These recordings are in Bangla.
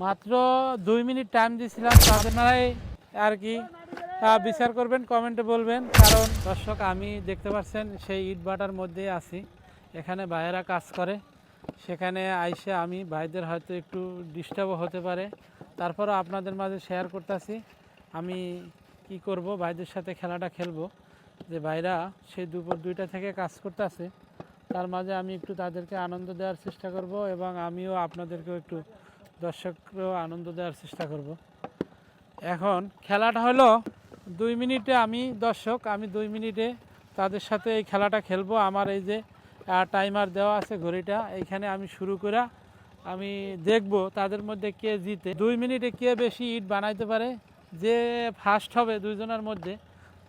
মাত্র দুই মিনিট টাইম দিয়েছিলাম আপনারাই আর কি বিচার করবেন কমেন্টে বলবেন। কারণ দর্শক, আমি দেখতে পাচ্ছেন, সেই ইট বাটার মধ্যেই আছি। এখানে ভাইয়েরা কাজ করে। সেখানে আইসে আমি ভাইদের হয়তো একটু ডিস্টার্বও হতে পারে। তারপরও আপনাদের মাঝে শেয়ার করতেছি। আমি কি করব, ভাইদের সাথে খেলাটা খেলব। যে ভাইরা সেই দুপুর দুইটা থেকে কাজ করতেছে, তার মাঝে আমি একটু তাদেরকে আনন্দ দেওয়ার চেষ্টা করব এবং আমিও আপনাদেরকেও একটু দর্শককেও আনন্দ দেওয়ার চেষ্টা করব। এখন খেলাটা হলো দুই মিনিটে আমি, দর্শক, আমি দুই মিনিটে তাদের সাথে এই খেলাটা খেলব। আমার এই যে টাইমার দেওয়া আছে ঘড়িটা, এইখানে আমি শুরু করে আমি দেখব তাদের মধ্যে কে জিতে। দুই মিনিটে কে বেশি ইট বানাইতে পারে, যে ফার্স্ট হবে দুইজনের মধ্যে,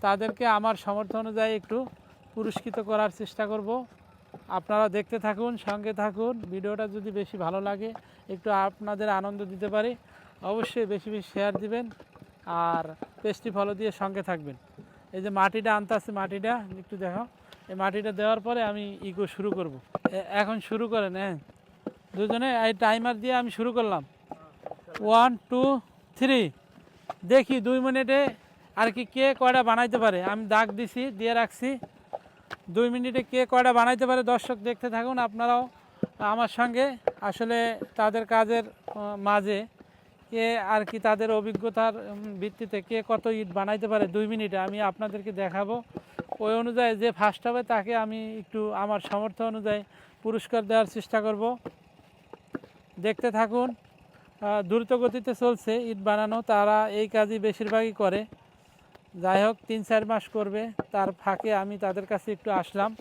তাদেরকে আমার সমর্থন অনুযায়ী একটু পুরস্কৃত করার চেষ্টা করব। আপনারা দেখতে থাকুন, সঙ্গে থাকুন। ভিডিওটা যদি বেশি ভালো লাগে, একটু আপনাদের আনন্দ দিতে পারি, অবশ্যই বেশি বেশি শেয়ার দিবেন আর পেস্টি ফলো দিয়ে সঙ্গে থাকবেন। এই যে মাটিটা আনতে আসছে, মাটিটা, একটু দেখো। এই মাটিটা দেওয়ার পরে আমি ইকো শুরু করব। এখন শুরু করেন হ্যাঁ। দুজনে, এই টাইমার দিয়ে আমি শুরু করলাম। ওয়ান টু থ্রি দেখি দুই মিনিটে আর কি কে কয়টা বানাইতে পারে। আমি দাগ দিছি, দিয়ে রাখছি। দুই মিনিটে কে কয়টা বানাইতে পারে দর্শক দেখতে থাকুন আপনারাও আমার সঙ্গে। আসলে তাদের কাজের মাঝে কে আর কি তাদের অভিজ্ঞতার ভিত্তিতে কে কত ইট বানাইতে পারে দুই মিনিটে আমি আপনাদেরকে দেখাবো। ওই অনুযায়ী যে ফার্স্ট হবে তাকে আমি একটু আমার সামর্থ্য অনুযায়ী পুরস্কার দেওয়ার চেষ্টা করব। দেখতে থাকুন দ্রুত গতিতে চলছে ইট বানানো, তারা এই কাজই বেশিরভাগই করে। যাই হোক তিন চার মাস করবে। তার ফাঁকে আমি তাদের কাছে একটু আসলাম।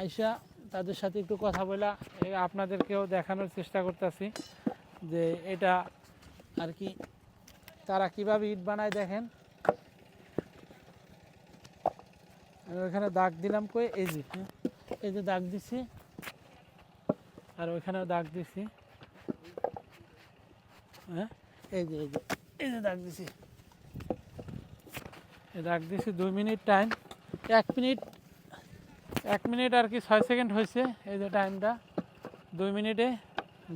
আইসা তাদের সাথে একটু কথা বলা আপনাদেরকেও দেখানোর চেষ্টা করতেছি যে এটা আর কি তারা কীভাবে ইট বানায় দেখেন। ওইখানে দাগ দিলাম কই এই যে হ্যাঁ, এই যে দাগ দিছি। আর ওইখানেও দাগ দিছি। হ্যাঁ এই যে এই যে এই যে দাগ দিছি। দাগ দিছি দুই মিনিট টাইম এক মিনিট এক মিনিট আর কি ছয় সেকেন্ড হয়েছে এই যে টাইমটা দুই মিনিটে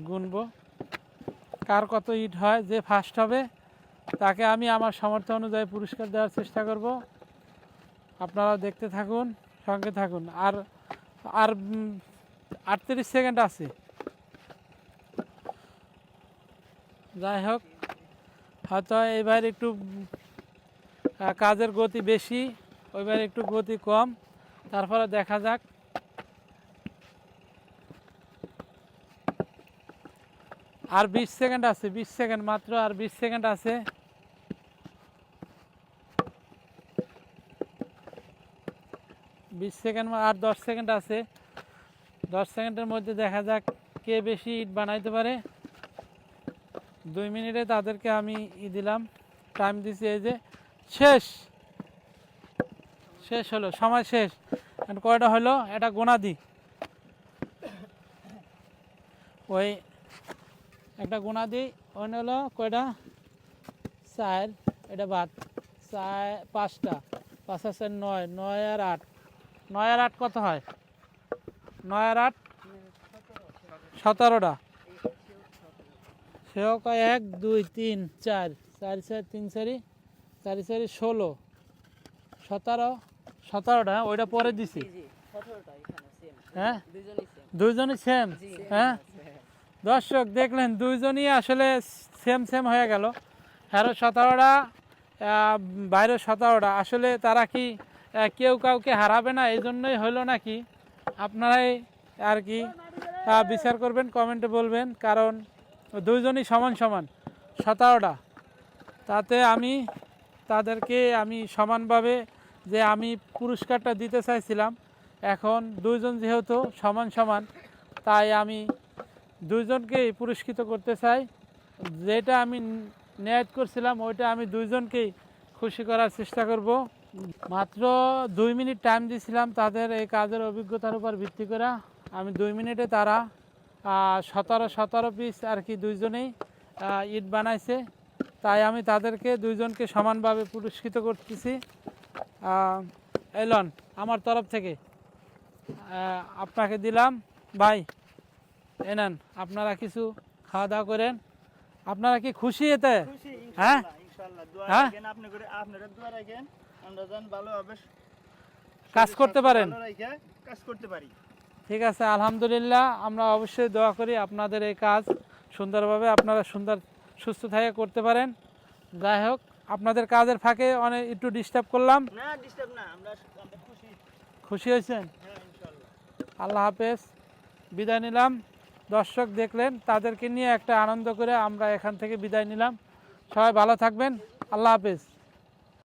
গুনবো। কার কত ইট হয়, যে ফার্স্ট হবে, তাকে আমি আমার সামর্থ্য অনুযায়ী পুরস্কার দেওয়ার চেষ্টা করব। আপনারাও দেখতে থাকুন, সঙ্গে থাকুন। আর আর আটত্রিশ সেকেন্ড আছে। যাই হোক, হয়তো এবার একটু কাজের গতি বেশি, ওইবার একটু গতি কম। তারপরে দেখা যাক। আর বিশ সেকেন্ড আছে, বিশ সেকেন্ড মাত্র, আর বিশ সেকেন্ড আছে। বিশ সেকেন্ড আর দশ সেকেন্ড আছে। দশ সেকেন্ডের মধ্যে দেখা যাক কে বেশি ইট বানাইতে পারে। দুই মিনিটে তাদেরকে আমি ই দিলাম। টাইম দিছি এই যে শেষ। শেষ হলো, সময় শেষ। কয়টা হলো? এটা গোনা দি। ওই একটা গোনা দিই ওই হলো কয়টা? চার, এটা বাদ। চার, পাঁচটা। পাঁচ আছে নয় নয় আর আট। নয় আর আট কত হয়? নয় আর আট? সতেরোটা। সেও কয় এক, দুই, তিন, চার। চার চার, তিন চারি চারি চারি ষোলো সতেরো সতেরোটা হ্যাঁ? ওইটা পরে দিছি। হ্যাঁ? দুইজনই সেম হ্যাঁ? দর্শক দেখলেন দুইজনই আসলে সেম সেম হয়ে গেল। হ্যারো সতেরোটা বাইরে সতেরোটা। আসলে তারা কি কেউ কাউকে হারাবে না? এই জন্যই হলো নাকি? আপনারাই আর কি বিচার করবেন কমেন্টে বলবেন। কারণ দুইজনই সমান সমান সতেরোটা। তাতে আমি তাদেরকে আমি সমানভাবে যে আমি পুরস্কারটা দিতে চাইছিলাম, এখন দুইজন যেহেতু সমান সমান, তাই আমি দুইজনকেই পুরস্কৃত করতে চাই। যেটা আমি ন্যায় করছিলাম, ওইটা আমি দুইজনকেই খুশি করার চেষ্টা করব। মাত্র দুই মিনিট টাইম দিয়েছিলাম তাদের এই কাজের অভিজ্ঞতার উপর ভিত্তি করে। আমি দুই মিনিটে তারা সতেরো সতেরো পিস আর কি দুইজনেই ইট বানাইছে। তাই আমি তাদেরকে দুইজনকে সমানভাবে পুরস্কৃত করতেছি এলন আমার তরফ থেকে আপনাকে দিলাম ভাই এ নেন আপনারা কিছু খাওয়া দাওয়া করেন আপনারা কি খুশি এতে হ্যাঁ? হ্যাঁ? কাজ করতে পারেন। কাজ করতে পারি ঠিক আছে আলহামদুলিল্লাহ আমরা অবশ্যই দোয়া করি আপনাদের এই কাজ সুন্দরভাবে আপনারা সুন্দর সুস্থ থাকে করতে পারেন। যাই হোক আপনাদের কাজের ফাঁকে অনেক একটু ডিস্টার্ব করলাম। খুশি। হয়েছেন? হ্যাঁ আল্লাহ হাফেজ। বিদায় নিলাম। দর্শক দেখলেন তাদেরকে নিয়ে একটা আনন্দ করে আমরা এখান থেকে বিদায় নিলাম। সবাই ভালো থাকবেন। আল্লাহ হাফেজ।